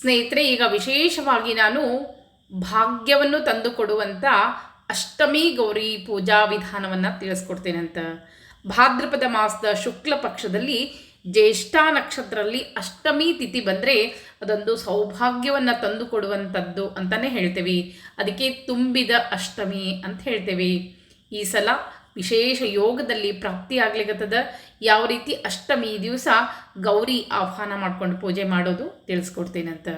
ಸ್ನೇಹಿತರೆ, ಈಗ ವಿಶೇಷವಾಗಿ ನಾನು ಭಾಗ್ಯವನ್ನು ತಂದುಕೊಡುವಂಥ ಅಷ್ಟಮಿ ಗೌರಿ ಪೂಜಾ ವಿಧಾನವನ್ನು ತಿಳಿಸ್ಕೊಡ್ತೇನೆ ಅಂತ. ಭಾದ್ರಪದ ಮಾಸದ ಶುಕ್ಲ ಪಕ್ಷದಲ್ಲಿ ಜ್ಯೇಷ್ಠ ನಕ್ಷತ್ರದಲ್ಲಿ ಅಷ್ಟಮಿ ತಿಥಿ ಬಂದರೆ ಅದೊಂದು ಸೌಭಾಗ್ಯವನ್ನು ತಂದುಕೊಡುವಂಥದ್ದು ಅಂತಲೇ ಹೇಳ್ತೇವೆ. ಅದಕ್ಕೆ ತುಂಬಿದ ಅಷ್ಟಮಿ ಅಂತ ಹೇಳ್ತೇವೆ. ಈ ಸಲ ವಿಶೇಷ ಯೋಗದಲ್ಲಿ ಪ್ರಾಪ್ತಿಯಾಗ್ಲಿಕ್ಕತ್ತದ ಯಾವ ರೀತಿ ಅಷ್ಟಮಿ ದಿವಸ ಗೌರಿ ಆಹ್ವಾನ ಮಾಡ್ಕೊಂಡು ಪೂಜೆ ಮಾಡೋದು ತಿಳಿಸ್ಕೊಡ್ತೇನಂತ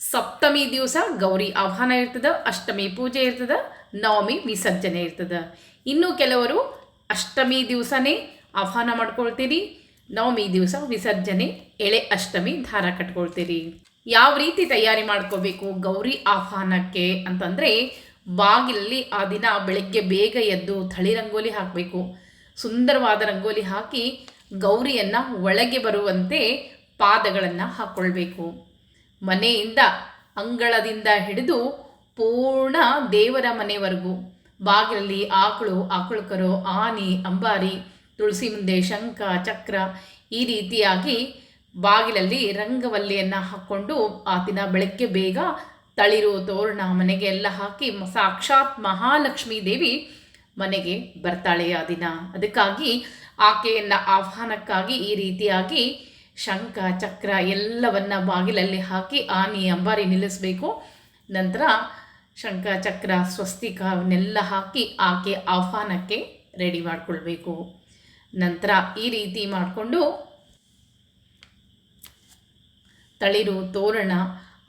ಸಪ್ತಮಿ ದಿವಸ ಗೌರಿ ಆಹ್ವಾನ ಇರ್ತದ, ಅಷ್ಟಮಿ ಪೂಜೆ ಇರ್ತದ, ನವಮಿ ವಿಸರ್ಜನೆ ಇರ್ತದ. ಇನ್ನು ಕೆಲವರು ಅಷ್ಟಮಿ ದಿವಸನೇ ಆಹ್ವಾನ ಮಾಡ್ಕೊಳ್ತೀರಿ, ನವಮಿ ದಿವಸ ವಿಸರ್ಜನೆ, ಎಳೆ ಅಷ್ಟಮಿ ಧಾರ ಕಟ್ಕೊಳ್ತೀರಿ. ಯಾವ ರೀತಿ ತಯಾರಿ ಮಾಡ್ಕೋಬೇಕು ಗೌರಿ ಆಹ್ವಾನಕ್ಕೆ ಅಂತಂದರೆ, ಬಾಗಿಲಲ್ಲಿ ಆ ದಿನ ಬೆಳಗ್ಗೆ ಬೇಗ ಎದ್ದು ಥಳಿ ರಂಗೋಲಿ ಹಾಕಬೇಕು. ಸುಂದರವಾದ ರಂಗೋಲಿ ಹಾಕಿ ಗೌರಿಯನ್ನು ಒಳಗೆ ಬರುವಂತೆ ಪಾದಗಳನ್ನು ಹಾಕ್ಕೊಳ್ಬೇಕು ಮನೆಯಿಂದ ಅಂಗಳದಿಂದ ಹಿಡಿದು ಪೂರ್ಣ ದೇವರ ಮನೆವರೆಗೂ ಬಾಗಿಲಲ್ಲಿ ಆಕಳು, ಆಕಳುಕರು, ಆನೆ, ಅಂಬಾರಿ, ತುಳಸಿ ಮುಂದೆ ಶಂಖ, ಚಕ್ರ ಈ ರೀತಿಯಾಗಿ ಬಾಗಿಲಲ್ಲಿ ರಂಗವಲ್ಲಿಯನ್ನು ಹಾಕ್ಕೊಂಡು ಆ ದಿನ ಬೆಳಗ್ಗೆ ಬೇಗ ತಳಿರು, ತೋರಣ ಮನೆಗೆ ಎಲ್ಲ ಹಾಕಿ ಸಾಕ್ಷಾತ್ ಮಹಾಲಕ್ಷ್ಮೀ ದೇವಿ ಮನೆಗೆ ಬರ್ತಾಳೆ ಆ ದಿನ. ಅದಕ್ಕಾಗಿ ಆಕೆಯನ್ನು ಆಹ್ವಾನಕ್ಕಾಗಿ ಈ ರೀತಿಯಾಗಿ ಶಂಖ, ಚಕ್ರ ಎಲ್ಲವನ್ನ ಬಾಗಿಲಲ್ಲಿ ಹಾಕಿ ಆನಿ ಅಂಬಾರಿ ನಿಲ್ಲಿಸಬೇಕು. ನಂತರ ಶಂಖ, ಚಕ್ರ ಸ್ವಸ್ತಿಕ ಅವನ್ನೆಲ್ಲ ಹಾಕಿ ಆಕೆ ಆಹ್ವಾನಕ್ಕೆ ರೆಡಿ ಮಾಡಿಕೊಳ್ಬೇಕು. ನಂತರ ಈ ರೀತಿ ಮಾಡಿಕೊಂಡು ತಳಿರು ತೋರಣ,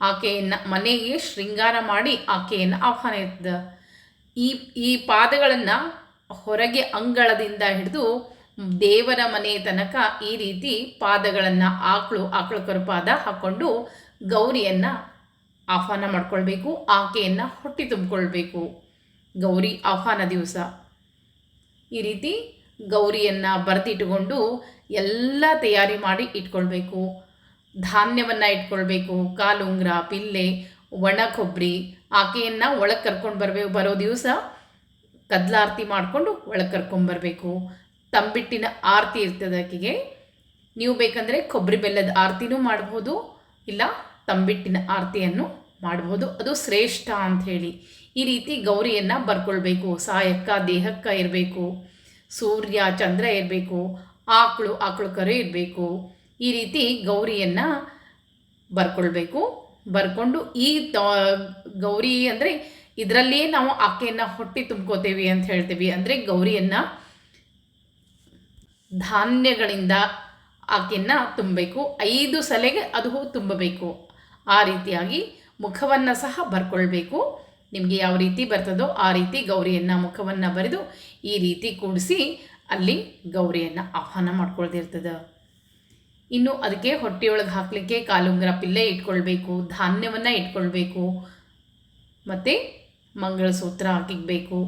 ಆಕೆಯನ್ನು ಮನೆಗೆ ಶೃಂಗಾರ ಮಾಡಿ ಆಕೆಯನ್ನು ಆಹ್ವಾನ ಈ ಈ ಪಾದಗಳನ್ನು ಹೊರಗೆ ಅಂಗಳದಿಂದ ಹಿಡಿದು ದೇವರ ಮನೆ ತನಕ ಈ ರೀತಿ ಪಾದಗಳನ್ನು ಆಕಳು ಆಕಳು ಕರುಪಾದ ಹಾಕ್ಕೊಂಡು ಗೌರಿಯನ್ನು ಆಹ್ವಾನ ಮಾಡ್ಕೊಳ್ಬೇಕು, ಆಕೆಯನ್ನು ಹೊಟ್ಟೆ ತುಂಬಿಕೊಳ್ಬೇಕು. ಗೌರಿ ಆಹ್ವಾನ ದಿವಸ. ಈ ರೀತಿ ಗೌರಿಯನ್ನು ಬರೆದಿಟ್ಟುಕೊಂಡು ಎಲ್ಲ ತಯಾರಿ ಮಾಡಿ ಇಟ್ಕೊಳ್ಬೇಕು. ಧಾನ್ಯವನ್ನು ಇಟ್ಕೊಳ್ಬೇಕು, ಕಾಲುಂಗ್ರ, ಪಿಲ್ಲೆ ಒಣ ಕೊಬ್ಬರಿ ಆಕೆಯನ್ನು ಒಳಗೆ ಕರ್ಕೊಂಡು ಬರಬೇಕು ಬರೋ ದಿವಸ ಕದ್ಲಾರತಿ ಮಾಡಿಕೊಂಡು ಒಳಗೆ ಕರ್ಕೊಂಬರ್ಬೇಕು ತಂಬಿಟ್ಟಿನ ಆರತಿ ಇರ್ತದೆ ಆಕೆಗೆ. ನೀವು ಬೇಕಂದರೆ ಕೊಬ್ಬರಿ ಬೆಲ್ಲದ ಆರತಿನೂ ಮಾಡ್ಬೋದು, ಇಲ್ಲ ತಂಬಿಟ್ಟಿನ ಆರತಿಯನ್ನು ಮಾಡ್ಬೋದು. ಅದು ಶ್ರೇಷ್ಠ ಅಂಥೇಳಿ ಈ ರೀತಿ ಗೌರಿಯನ್ನು ಬರ್ಕೊಳ್ಬೇಕು. ಸಾಯಕ್ಕ, ದೇಹಕ್ಕ ಇರಬೇಕು. ಸೂರ್ಯ, ಚಂದ್ರ ಇರಬೇಕು. ಆಕಳು ಆಕಳು ಕರೆ ಇರಬೇಕು. ಈ ರೀತಿ ಗೌರಿಯನ್ನು ಬರ್ಕೊಳ್ಬೇಕು. ಬರ್ಕೊಂಡು ಈ ಗೌರಿ ಅಂದರೆ ಇದರಲ್ಲಿಯೇ ನಾವು ಆಕೆಯನ್ನು ಹೊಟ್ಟೆ ತುಂಬ್ಕೋತೇವೆ ಅಂತ ಹೇಳ್ತೀವಿ. ಅಂದರೆ ಗೌರಿಯನ್ನು ಧಾನ್ಯಗಳಿಂದ ಆಕೆಯನ್ನು ತುಂಬಬೇಕು. ಐದು ಸಲೆಗೆ ಅದು ತುಂಬಬೇಕು. ಆ ರೀತಿಯಾಗಿ ಮುಖವನ್ನು ಸಹ ಬರ್ಕೊಳ್ಬೇಕು. ನಿಮಗೆ ಯಾವ ರೀತಿ ಬರ್ತದೋ ಆ ರೀತಿ ಗೌರಿಯನ್ನು ಮುಖವನ್ನು ಬರೆದು ಈ ರೀತಿ ಕೂಡಿಸಿ ಅಲ್ಲಿ ಗೌರಿಯನ್ನು ಆಹ್ವಾನ ಮಾಡ್ಕೊಳ್ದಿರ್ತದೆ. ಇನ್ನು ಅದಕ್ಕೆ ಹೊಟ್ಟೆಯೊಳಗೆ ಹಾಕಲಿಕ್ಕೆ ಕಾಲುಂಗರ ಪಿಲ್ಲೆ ಇಟ್ಕೊಳ್ಬೇಕು, ಧಾನ್ಯವನ್ನು ಇಟ್ಕೊಳ್ಬೇಕು, ಮತ್ತು ಮಂಗಳಸೂತ್ರ ಹಾಕಿಕ್ಬೇಕು.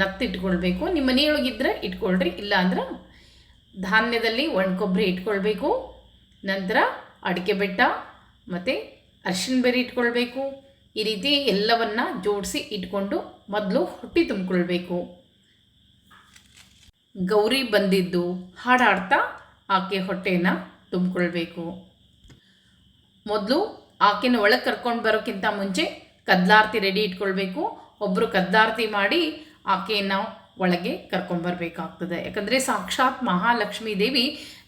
ನತ್ತಿಟ್ಕೊಳ್ಬೇಕು. ನಿಮ್ಮ ಮನೆಯೊಳಗಿದ್ರೆ ಇಟ್ಕೊಳ್ರಿ ಇಲ್ಲ ಅಂದ್ರೆ ಧಾನ್ಯದಲ್ಲಿ ಒಣ ಕೊಬ್ಬರಿ ಇಟ್ಕೊಳ್ಬೇಕು, ನಂತರ ಅಡಿಕೆ ಬೆಟ್ಟ, ಮತ್ತು ಅರಿಶಿನ ಬೇರೆ ಇಟ್ಕೊಳ್ಬೇಕು. ಈ ರೀತಿ ಎಲ್ಲವನ್ನು ಜೋಡಿಸಿ ಇಟ್ಕೊಂಡು ಮೊದಲು ಹೊಟ್ಟೆ ತುಂಬಿಕೊಳ್ಬೇಕು. ಗೌರಿ ಬಂದಿದ್ದು ಹಾಡಾಡ್ತಾ ಆಕೆ ಹೊಟ್ಟೆಯನ್ನು ತುಂಬಿಕೊಳ್ಬೇಕು. ಮೊದಲು ಆಕೆನ ಒಳಗೆ ಕರ್ಕೊಂಡು ಬರೋಕ್ಕಿಂತ ಮುಂಚೆ ಕದ್ಲಾರ್ತಿ ರೆಡಿ ಇಟ್ಕೊಳ್ಬೇಕು. ಒಬ್ಬರು ಕದ್ಲಾರ್ತಿ ಮಾಡಿ ಆಕೆಯನ್ನು ಒಳಗೆ ಕರ್ಕೊಂಬರ್ಬೇಕಾಗ್ತದೆ ಯಾಕಂದರೆ ಸಾಕ್ಷಾತ್ ಮಹಾಲಕ್ಷ್ಮೀ ದೇವಿ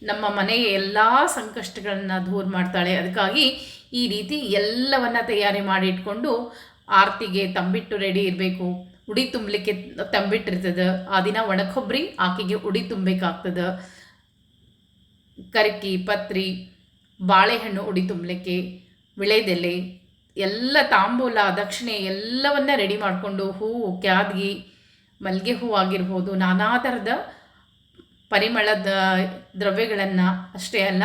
ನಮ್ಮ ಮನೆಯ ಎಲ್ಲ ಸಂಕಷ್ಟಗಳನ್ನು ದೂರ ಮಾಡ್ತಾಳೆ. ಅದಕ್ಕಾಗಿ ಈ ರೀತಿ ಎಲ್ಲವನ್ನು ತಯಾರಿ ಮಾಡಿ ಇಟ್ಕೊಂಡು ಆರತಿಗೆ ತಂಬಿಟ್ಟು ರೆಡಿ ಇರಬೇಕು. ಉಡಿ ತುಂಬಲಿಕ್ಕೆ ತಂಬಿಟ್ಟಿರ್ತದೆ. ಆ ದಿನ ಒಣಕೊಬ್ಬರಿ ಆಕೆಗೆ ಉಡಿ ತುಂಬಬೇಕಾಗ್ತದೆ. ಕರ್ಕಿ, ಪತ್ರಿ, ಬಾಳೆಹಣ್ಣು ಉಡಿ ತುಂಬಲಿಕ್ಕೆ, ವಿಳೆದೆಲೆ, ಎಲ್ಲ ತಾಂಬೂಲ, ದಕ್ಷಿಣೆ ಎಲ್ಲವನ್ನ ರೆಡಿ ಮಾಡಿಕೊಂಡು ಹೂವು ಕ್ಯಾದ್ಗಿ ಮಲ್ಲಿಗೆ ಹೂವು ಆಗಿರ್ಬೋದು, ನಾನಾ ಥರದ ಪರಿಮಳದ ದ್ರವ್ಯಗಳನ್ನು ಅಷ್ಟೇ ಅಲ್ಲ,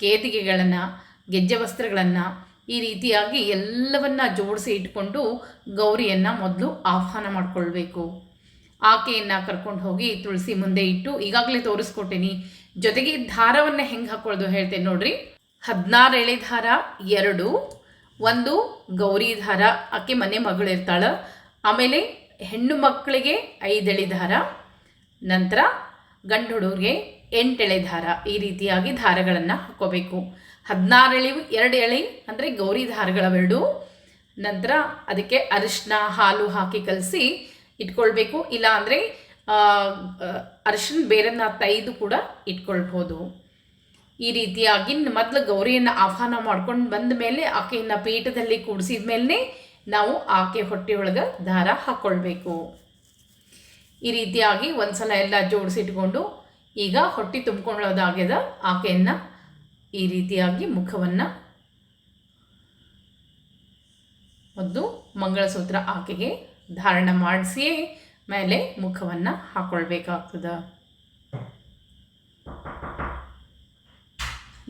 ಕೇದಿಗೆಗಳನ್ನು, ಗೆಜ್ಜೆ ವಸ್ತ್ರಗಳನ್ನು ಈ ರೀತಿಯಾಗಿ ಎಲ್ಲವನ್ನ ಜೋಡಿಸಿ ಇಟ್ಕೊಂಡು ಗೌರಿಯನ್ನು ಮೊದಲು ಆಹ್ವಾನ ಮಾಡಿಕೊಳ್ಬೇಕು. ಆಕೆಯನ್ನು ಕರ್ಕೊಂಡು ಹೋಗಿ ತುಳಸಿ ಮುಂದೆ ಇಟ್ಟು ಈಗಾಗಲೇ ತೋರಿಸ್ಕೊಟ್ಟೇನಿ ಜೊತೆಗೆ ದಾರವನ್ನು ಹೆಂಗೆ ಹಾಕೊಳ್ಳೋದು ಹೇಳ್ತೇನೆ ನೋಡ್ರಿ. ಹದಿನಾರು ಎಳೆ ದಾರ ಎರಡು. ಒಂದು, ಗೌರಿ ದಾರ ಆಕೆ ಮನೆ ಮಗಳು ಇರ್ತಾಳೆ. ಆಮೇಲೆ ಹೆಣ್ಣು ಮಕ್ಕಳಿಗೆ ಐದು ಎಳೆ ದಾರ ನಂತರ ಗಂಡು ಹುಡುಗರಿಗೆ ಎಳೆ ದಾರ ಈ ರೀತಿಯಾಗಿ ದಾರಗಳನ್ನು ಹಾಕೋಬೇಕು. ಹದಿನಾರು ಎಳೆ ಎರಡು ಎಳೆ ಅಂದರೆ ಗೌರಿ ದಾರಗಳವೆರಡು ನಂತರ ಅದಕ್ಕೆ ಅರಿಶಿನ ಹಾಲು ಹಾಕಿ ಕಲಸಿ ಇಟ್ಕೊಳ್ಬೇಕು. ಇಲ್ಲ ಅಂದರೆ ಅರಿಶಿನ ಬೇರನ್ನ ತೈದು ಕೂಡ ಇಟ್ಕೊಳ್ಬೋದು. ಈ ರೀತಿಯಾಗಿ ಮೊದಲು ಗೌರಿಯನ್ನು ಆಹ್ವಾನ ಮಾಡ್ಕೊಂಡು ಬಂದ ಮೇಲೆ ಆಕೆಯನ್ನು ಪೀಠದಲ್ಲಿ ಕೂಡಿಸಿದ ಮೇಲೆ ನಾವು ಆಕೆ ಹೊಟ್ಟೆಯೊಳಗೆ ದಾರ ಹಾಕ್ಕೊಳ್ಬೇಕು ಈ ರೀತಿಯಾಗಿ ಒಂದ್ಸಲ ಎಲ್ಲ ಜೋಡಿಸಿಟ್ಕೊಂಡು ಈಗ ಹೊಟ್ಟೆ ತುಂಬಿಕೊಳ್ಳೋದಾಗ್ಯದ ಆಕೆಯನ್ನು ಈ ರೀತಿಯಾಗಿ ಮುಖವನ್ನು ಮೊದಲು ಮಂಗಳಸೂತ್ರ ಆಕೆಗೆ ಧಾರಣ ಮಾಡಿಸಿಯೇ ಮೇಲೆ ಮುಖವನ್ನು ಹಾಕ್ಕೊಳ್ಬೇಕಾಗ್ತದೆ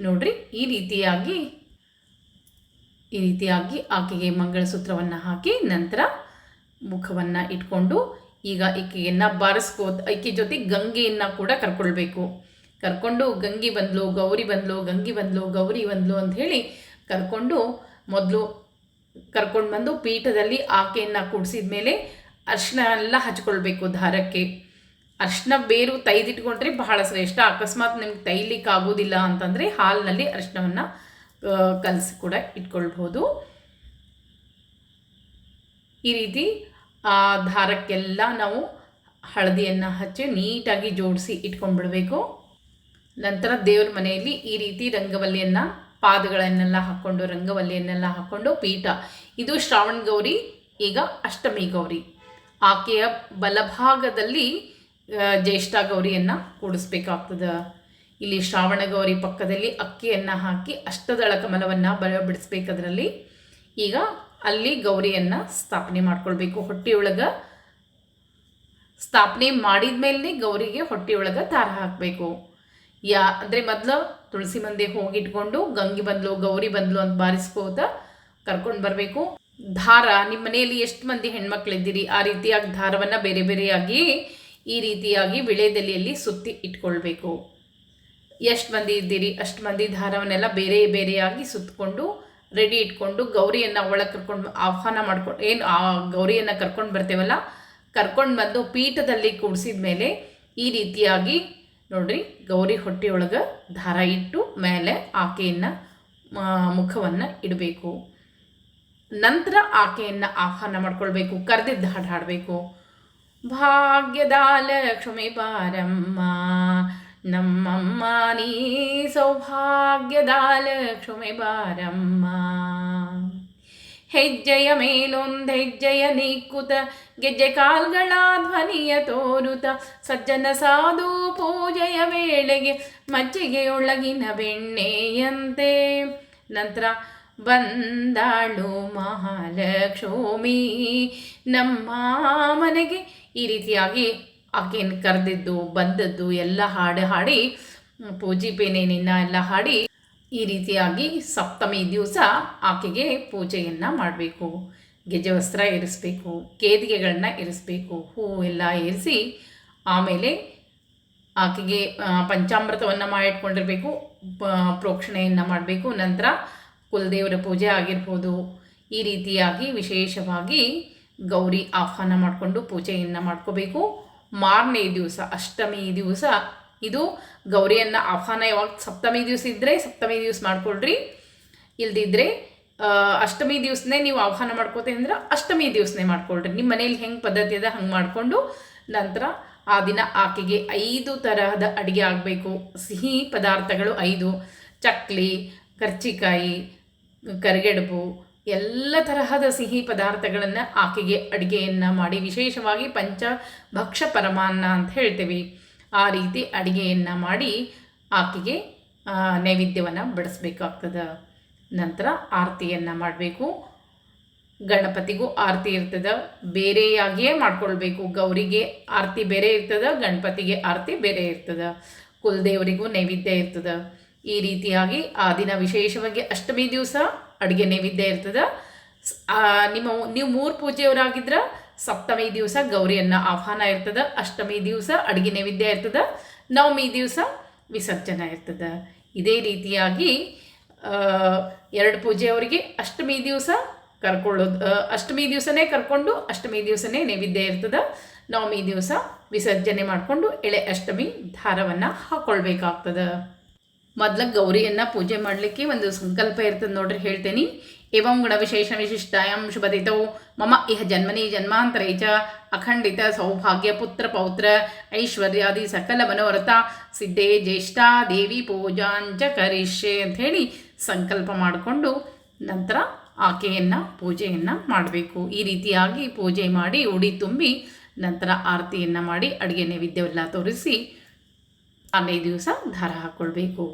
ನೋಡ್ರಿ, ಈ ರೀತಿಯಾಗಿ ಈ ರೀತಿಯಾಗಿ ಆಕೆಗೆ ಮಂಗಳಸೂತ್ರವನ್ನು ಹಾಕಿ ನಂತರ ಮುಖವನ್ನು ಇಟ್ಕೊಂಡು ಈಗ ಈಕೆಯನ್ನು ಬಾರಿಸ್ಕೋ, ಈಕೆ ಜೊತೆ ಗಂಗೆಯನ್ನು ಕೂಡ ಕರ್ಕೊಳ್ಬೇಕು. ಕರ್ಕೊಂಡು ಗಂಗಿ ಬಂದ್ಲು, ಗೌರಿ ಬಂದ್ಲು, ಗಂಗಿ ಬಂದ್ಲು, ಗೌರಿ ಬಂದ್ಲು ಅಂತ ಹೇಳಿ ಕರ್ಕೊಂಡು ಮೊದಲು ಕರ್ಕೊಂಡು ಬಂದು ಪೀಠದಲ್ಲಿ ಆಕೆಯನ್ನು ಕೂಡಿಸಿದ ಮೇಲೆ ಅರ್ಶಿನ ಎಲ್ಲ ಹಚ್ಕೊಳ್ಬೇಕು ದಾರಕ್ಕೆ. ಅರ್ಶಿನ ಬೇರು ತೈದಿಟ್ಕೊಂಡ್ರೆ ಬಹಳ ಶ್ರೇಷ್ಠ. ಅಕಸ್ಮಾತ್ ನಿಮ್ಗೆ ತೈಲಿಕ್ಕೆ ಆಗೋದಿಲ್ಲ ಅಂತಂದರೆ ಹಾಲಿನಲ್ಲಿ ಅರ್ಶಿನವನ್ನು ಕಲಸಿ ಕೂಡ ಇಟ್ಕೊಳ್ಬೋದು. ಈ ರೀತಿ, ಆ, ದಾರಕ್ಕೆಲ್ಲ ನಾವು ಹಳದಿಯನ್ನು ಹಚ್ಚಿ ನೀಟಾಗಿ ಜೋಡಿಸಿ ಇಟ್ಕೊಂಡ್ಬಿಡಬೇಕು. ನಂತರ ದೇವ್ರ ಮನೆಯಲ್ಲಿ ಈ ರೀತಿ ರಂಗವಲ್ಲಿಯನ್ನು, ಪಾದಗಳನ್ನೆಲ್ಲ ಹಾಕ್ಕೊಂಡು, ರಂಗವಲ್ಲಿಯನ್ನೆಲ್ಲ ಹಾಕ್ಕೊಂಡು ಪೀಠ. ಇದು ಶ್ರಾವಣ ಗೌರಿ, ಈಗ ಅಷ್ಟಮಿ ಗೌರಿ. ಆಕೆಯ ಬಲಭಾಗದಲ್ಲಿ ಜ್ಯೇಷ್ಠ ಗೌರಿಯನ್ನು ಕೂಡಿಸ್ಬೇಕಾಗ್ತದೆ. ಇಲ್ಲಿ ಶ್ರಾವಣ ಗೌರಿ ಪಕ್ಕದಲ್ಲಿ ಅಕ್ಕಿಯನ್ನು ಹಾಕಿ ಅಷ್ಟದಳ ಕಮಲವನ್ನು ಬರ, ಬಿಡಿಸ್ಬೇಕದ್ರಲ್ಲಿ ಈಗ ಅಲ್ಲಿ ಗೌರಿಯನ್ನು ಸ್ಥಾಪನೆ ಮಾಡ್ಕೊಳ್ಬೇಕು. ಹೊಟ್ಟೆಯೊಳಗೆ ಸ್ಥಾಪನೆ ಮಾಡಿದ ಮೇಲೆ ಗೌರಿಗೆ ಹೊಟ್ಟೆಯೊಳಗೆ ತಾರ ಹಾಕಬೇಕು. ಯಾ, ಅಂದರೆ ಮೊದಲು ತುಳಸಿ ಮಂದಿ ಹೋಗಿಟ್ಕೊಂಡು ಗಂಗೆ ಬಂದ್ಲು, ಗೌರಿ ಬಂದ್ಲು ಅಂತ ಬಾರಿಸ್ಕೋತ ಕರ್ಕೊಂಡು ಬರಬೇಕು. ದಾರ ನಿಮ್ಮ ಮನೆಯಲ್ಲಿ ಎಷ್ಟು ಮಂದಿ ಹೆಣ್ಮಕ್ಳಿದ್ದೀರಿ? ಆ ರೀತಿಯಾಗಿ ದಾರವನ್ನು ಬೇರೆ ಬೇರೆಯಾಗಿ, ಈ ರೀತಿಯಾಗಿ ವಿಳೆದೆಲೆಯಲ್ಲಿ ಸುತ್ತಿ ಇಟ್ಕೊಳ್ಬೇಕು. ಎಷ್ಟು ಮಂದಿ ಇದ್ದೀರಿ? ಅಷ್ಟು ಮಂದಿ ದಾರವನ್ನೆಲ್ಲ ಬೇರೆ ಬೇರೆಯಾಗಿ ಸುತ್ತಕೊಂಡು ರೆಡಿ ಇಟ್ಕೊಂಡು, ಗೌರಿಯನ್ನು ಒಳಗೆ ಕರ್ಕೊಂಡು ಆಹ್ವಾನ ಮಾಡ್ಕೊಂಡು ಏನು ಆ ಗೌರಿಯನ್ನು ಕರ್ಕೊಂಡು ಬರ್ತೇವಲ್ಲ, ಕರ್ಕೊಂಡು ಬಂದು ಪೀಠದಲ್ಲಿ ಕೂಡಿಸಿದ ಮೇಲೆ ಈ ರೀತಿಯಾಗಿ ನೋಡ್ರಿ, ಗೌರಿ ಹೊಟ್ಟೆಯೊಳಗೆ ದಾರ ಇಟ್ಟು, ಮೇಲೆ ಆಕೆಯನ್ನು ಮುಖವನ್ನು ಇಡಬೇಕು. ನಂತರ ಆಕೆಯನ್ನು ಆಹ್ವಾನ ಮಾಡ್ಕೊಳ್ಬೇಕು, ಕರೆದಿದ್ದ ಹಾಡು ಹಾಡಬೇಕು. ಭಾಗ್ಯದ ಲಕ್ಷ್ಮಿ ಪಾರಮ್ಮ ನಮ್ಮಮ್ಮ, ನೀ ಸೌಭಾಗ್ಯದ ಲಕ್ಷ್ಮಿ ಬಾರಮ್ಮ. ಹೆಜ್ಜೆಯ ಮೇಲೊಂದು ಹೆಜ್ಜೆಯ ನಿಕ್ಕುತ ಗೆಜ್ಜೆ ಕಾಲ್ಗಳ ಧ್ವನಿಯ ತೋರುತ, ಸಜ್ಜನ ಸಾಧು ಪೂಜೆಯ ವೇಳೆಗೆ ಮಜ್ಜಿಗೆಯೊಳಗಿನ ಬೆಣ್ಣೆಯಂತೆ. ನಂತರ ಬಂದಾಳು ಮಹಾಲಕ್ಷ್ಮಿ. ನಮ್ಮ ಮನೆಗೆ ಈ ರೀತಿಯಾಗಿ ಆಕೆಯನ್ನು ಕರೆದಿದ್ದು, ಬಂದದ್ದು ಎಲ್ಲ ಹಾಡು ಹಾಡಿ, ಪೂಜೆ ನಿನ್ನ ಎಲ್ಲ ಹಾಡಿ ಈ ರೀತಿಯಾಗಿ ಸಪ್ತಮಿ ದಿವಸ ಆಕೆಗೆ ಪೂಜೆಯನ್ನು ಮಾಡಬೇಕು. ಗೆಜ್ಜೆ ವಸ್ತ್ರ ಇರಿಸ್ಬೇಕು, ಕೇದಿಗೆಗಳನ್ನ ಇರಿಸ್ಬೇಕು, ಹೂ ಎಲ್ಲ ಇರಿಸಿ ಆಮೇಲೆ ಆಕೆಗೆ ಪಂಚಾಮೃತವನ್ನು ಮಾಡಿಟ್ಕೊಂಡಿರಬೇಕು ಪ್ರೋಕ್ಷಣೆಯನ್ನು ಮಾಡಬೇಕು. ನಂತರ ಕುಲದೇವರ ಪೂಜೆ ಆಗಿರ್ಬೋದು. ಈ ರೀತಿಯಾಗಿ ವಿಶೇಷವಾಗಿ ಗೌರಿ ಆಹ್ವಾನ ಮಾಡಿಕೊಂಡು ಪೂಜೆಯನ್ನು ಮಾಡ್ಕೋಬೇಕು. ಮಾರನೇ ದಿವಸ, ಅಷ್ಟಮಿ ದಿವಸ ಇದು ಗೌರಿಯನ್ನು ಆಹ್ವಾನ ಯಾವಾಗ ಸಪ್ತಮಿ ದಿವಸ ಇದ್ದರೆ ಸಪ್ತಮಿ ದಿವಸ ಮಾಡ್ಕೊಳ್ರಿ. ಇಲ್ದಿದ್ರೆ ಅಷ್ಟಮಿ ದಿವಸನೇ ನೀವು ಆಹ್ವಾನ ಮಾಡ್ಕೋತೀವಿ ಅಂದ್ರೆ ಅಷ್ಟಮಿ ದಿವಸನೇ ಮಾಡ್ಕೊಳ್ರಿ. ನಿಮ್ಮ ಮನೇಲಿ ಹೆಂಗೆ ಪದ್ಧತಿ ಅದ ಹಂಗೆ ಮಾಡಿಕೊಂಡು ನಂತರ ಆ ದಿನ ಆಕೆಗೆ ಐದು ತರಹದ ಅಡುಗೆ ಆಗಬೇಕು. ಸಿಹಿ ಪದಾರ್ಥಗಳು ಐದು. ಚಕ್ಲಿ, ಕರ್ಚಿಕಾಯಿ ಕರಿಗೆಡುಬು, ಎಲ್ಲ ತರಹದ ಸಿಹಿ ಪದಾರ್ಥಗಳನ್ನು ಆಕೆಗೆ ಅಡುಗೆಯನ್ನು ಮಾಡಿ ವಿಶೇಷವಾಗಿ ಪಂಚ ಭಕ್ಷ ಪರಮಾನ್ನ ಅಂತ ಹೇಳ್ತೀವಿ. ಆ ರೀತಿ ಅಡುಗೆಯನ್ನು ಮಾಡಿ ಆಕೆಗೆ ನೈವೇದ್ಯವನ್ನು ಬಡಿಸ್ಬೇಕಾಗ್ತದೆ. ನಂತರ ಆರತಿಯನ್ನು ಮಾಡಬೇಕು. ಗಣಪತಿಗೂ ಆರತಿ ಇರ್ತದೆ. ಬೇರೆಯಾಗಿಯೇ ಮಾಡ್ಕೊಳ್ಬೇಕು. ಗೌರಿಗೆ ಆರತಿ ಬೇರೆ ಇರ್ತದೆ, ಗಣಪತಿಗೆ ಆರತಿ ಬೇರೆ ಇರ್ತದೆ. ಕುಲದೇವರಿಗೂ ನೈವೇದ್ಯ ಇರ್ತದೆ. ಈ ರೀತಿಯಾಗಿ ಆ ದಿನ ವಿಶೇಷವಾಗಿ ಅಷ್ಟಮಿ ದಿವಸ ಅಡುಗೆ ನೈವೇದ್ಯ ಇರ್ತದೆ. ನಿಮ್ಮ ನೀವು ಮೂರು ಪೂಜೆಯವರಾಗಿದ್ರೆ ಸಪ್ತಮಿ ದಿವಸ ಗೌರಿಯನ್ನ ಆಹ್ವಾನ ಇರ್ತದೆ, ಅಷ್ಟಮಿ ದಿವಸ ಅಡುಗೆ ನೈವೇದ್ಯ ಇರ್ತದೆ, ನವಮಿ ದಿವಸ ವಿಸರ್ಜನೆ ಇರ್ತದೆ. ಇದೇ ರೀತಿಯಾಗಿ ಎರಡು ಪೂಜೆಯವರಿಗೆ ಅಷ್ಟಮಿ ದಿವಸ ಕರ್ಕೊಳ್ಳೋದು ಅಷ್ಟಮಿ ದಿವಸನೇ ಕರ್ಕೊಂಡು ಅಷ್ಟಮಿ ದಿವಸನೇ ನೈವೇದ್ಯ ಇರ್ತದೆ, ನವಮಿ ದಿವಸ ವಿಸರ್ಜನೆ ಮಾಡಿಕೊಂಡು ಎಳೆ ಅಷ್ಟಮಿ ದಾರವನ್ನು ಹಾಕ್ಕೊಳ್ಬೇಕಾಗ್ತದೆ ಮೊದಲ ಗೌರಿಯನ್ನು ಪೂಜೆ ಮಾಡಲಿಕ್ಕೆ ಒಂದು ಸಂಕಲ್ಪ ಇರ್ತದೆ ನೋಡ್ರಿ, ಹೇಳ್ತೇನೆ. ಏವಂ ಗುಣ ವಿಶೇಷ ವಿಶಿಷ್ಟಾಯಂ ಶುಭದಿತೌ ಮಮ ಇಹ ಜನ್ಮನಿ ಜನ್ಮಾಂತರೇ ಚ ಅಖಂಡಿತ ಸೌಭಾಗ್ಯ ಪುತ್ರ ಪೌತ್ರ. ಐಶ್ವರ್ಯಾದಿ ಸಕಲ ಮನೋರಥ. ಸಿದ್ಧೇ ಜ್ಯೇಷ್ಠಾ ದೇವಿ ಪೂಜಾಂಚ ಕರಿಷ್ಯೆ ಹೇಳಿ ಸಂಕಲ್ಪ ಮಾಡಿಕೊಂಡು ನಂತರ ಆಕೆಯನ್ನು ಪೂಜೆಯನ್ನು ಮಾಡಬೇಕು. ಈ ರೀತಿಯಾಗಿ ಪೂಜೆ ಮಾಡಿ ಉಡಿ ತುಂಬಿ ನಂತರ ಆರತಿಯನ್ನು ಮಾಡಿ ಅಡುಗೆ ನೈವೇದ್ಯವೆಲ್ಲ ತೋರಿಸಿ ಮಾರನೇ ದಿವಸ ದಾರ ಹಾಕ್ಕೊಳ್ಬೇಕು